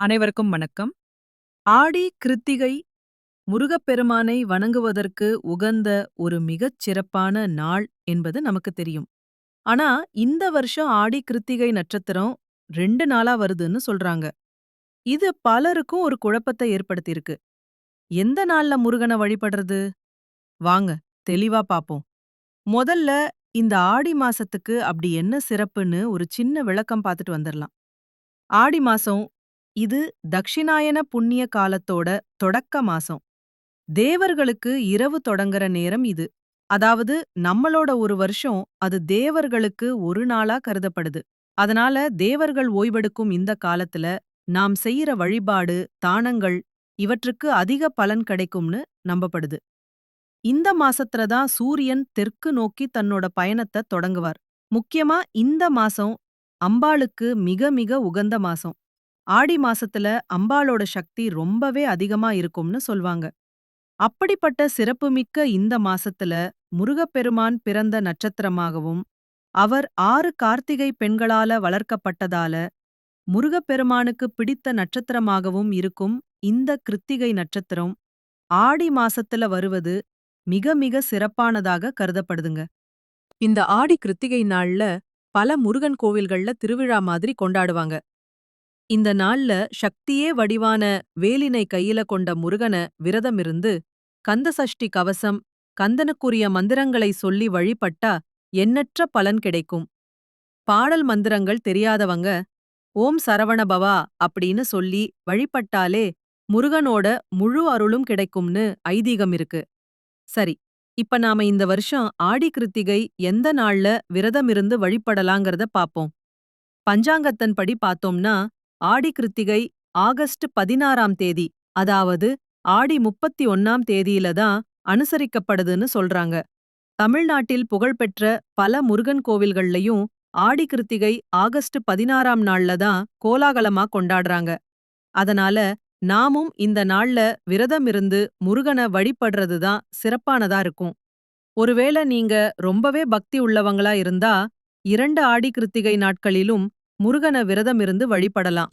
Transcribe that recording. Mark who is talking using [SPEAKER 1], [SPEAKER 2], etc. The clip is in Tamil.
[SPEAKER 1] அனைவருக்கும் வணக்கம். ஆடி கிருத்திகை முருகப்பெருமானை வணங்குவதற்கு உகந்த ஒரு மிகச் சிறப்பான நாள் என்பது நமக்கு தெரியும். ஆனா இந்த வருஷம் ஆடி கிருத்திகை நட்சத்திரம் ரெண்டு நாளா வருதுன்னு சொல்றாங்க. இது பலருக்கும் ஒரு குழப்பத்தை ஏற்படுத்தியிருக்கு. எந்த நாள்ல முருகனை வழிபடுறது? வாங்க தெளிவா பாப்போம். முதல்ல இந்த ஆடி மாசத்துக்கு அப்படி என்ன சிறப்புன்னு ஒரு சின்ன விளக்கம் பார்த்துட்டு வந்துடலாம் ஆடி மாசம் இது தக்ஷிணாயன புண்ணிய காலத்தோட தொடக்க மாசம். தேவர்களுக்கு இரவு தொடங்குற நேரம் இது. அதாவது நம்மளோட ஒரு வருஷம் அது தேவர்களுக்கு ஒரு நாளா கருதப்படுது. அதனால தேவர்கள் ஓய்வெடுக்கும் இந்த காலத்துல நாம் செய்யற வழிபாடு தானங்கள் இவற்றுக்கு அதிக பலன் கிடைக்கும்னு நம்பப்படுது. இந்த மாசத்துல தான் சூரியன் தெற்கு நோக்கி தன்னோட பயணத்தை தொடங்குவார். முக்கியமா இந்த மாசம் அம்பாளுக்கு மிக மிக உகந்த மாசம். ஆடி மாசத்துல அம்பாளோட சக்தி ரொம்பவே அதிகமா இருக்கும்னு சொல்வாங்க. அப்படிப்பட்ட சிறப்புமிக்க இந்த மாசத்துல முருகப்பெருமான் பிறந்த நட்சத்திரமாகவும் அவர் ஆறு கார்த்திகை பெண்களால வளர்க்கப்பட்டதால முருகப்பெருமானுக்கு பிடித்த நட்சத்திரமாகவும் இருக்கும் இந்த கிருத்திகை நட்சத்திரம் ஆடி மாசத்துல வருவது மிக மிக சிறப்பானதாக கருதப்படுதுங்க. இந்த ஆடி கிருத்திகை நாள்ல பல முருகன் கோவில்கள்ல திருவிழா மாதிரி கொண்டாடுவாங்க. இந்த நாள்ல சக்தியே வடிவான வேலினை கையில கொண்ட முருகன விரதமிருந்து கந்தசஷ்டி கவசம் கந்தனுக்குரிய மந்திரங்களை சொல்லி வழிபட்டா எண்ணற்ற பலன் கிடைக்கும். பாடல் மந்திரங்கள் தெரியாதவங்க ஓம் சரவணபவா அப்படின்னு சொல்லி வழிபட்டாலே முருகனோட முழு அருளும் கிடைக்கும்னு ஐதீகம் இருக்கு. சரி இப்ப நாம இந்த வருஷம் ஆடி கிருத்திகை எந்த நாள்ல விரதமிருந்து வழிபடலாங்கிறத பாப்போம். பஞ்சாங்கத்தன்படி பார்த்தோம்னா ஆடி கிருத்திகை ஆகஸ்ட் பதினாறாம் தேதி அதாவது ஆடி முப்பத்தி ஒன்னாம் தேதியில தான் அனுசரிக்கப்படுதுன்னு சொல்றாங்க. தமிழ்நாட்டில் புகழ்பெற்ற பல முருகன் கோவில்கள்லயும் ஆடி கிருத்திகை ஆகஸ்ட் பதினாறாம் நாள்ல தான் கோலாகலமா கொண்டாடுறாங்க. அதனால நாமும் இந்த நாள்ல விரதம் இருந்து முருகனை வழிபடுறது தான் சிறப்பானதா இருக்கும். ஒருவேளை நீங்க ரொம்பவே பக்தி உள்ளவங்களா இருந்தா இரண்டு ஆடி கிருத்திகை நாட்களிலும் முருகன விரதமிருந்து வழிபடலாம்.